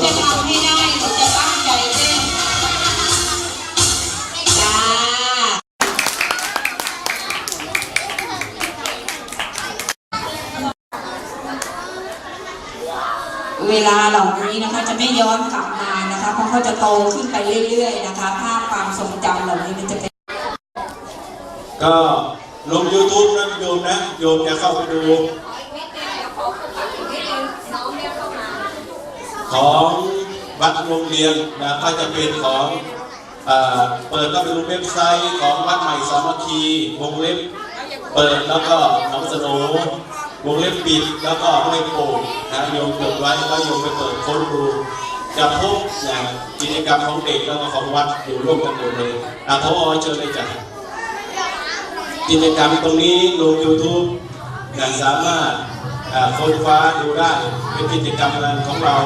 เเวลาเหล่านี้นะคะจะไม่ย้อนกลับมานะคะ เพราะเขาจะโตขึ้นไปเรื่อยๆนะคะ ภาพความทรงจำเหล่านี้มันจะเป็น ก็ลง YouTube นะโยมนะโยมจะเข้าไปดู ของวัดโรงเรียนนะก็จะเป็นของเปิดเข้าไปดูเว็บไซต์ของวัดใหม่สามัคคีวงเล็บเปิดแล้วก็หนองสโหนวงเล็บปิดแล้วก็ห้วยโป่งนะโยมกดไว้แล้วโยมไปเปิดค้นดูจะพบนะกิจกรรมของเด็กแล้วก็ของวัดอยู่ร่วมกันหมดเลยอะพอเชิญเลยจ้ะกิจกรรมตรงนี้ลง YouTube นะสามารถค้นคว้าดูได้เป็นกิจกรรมงานของเรา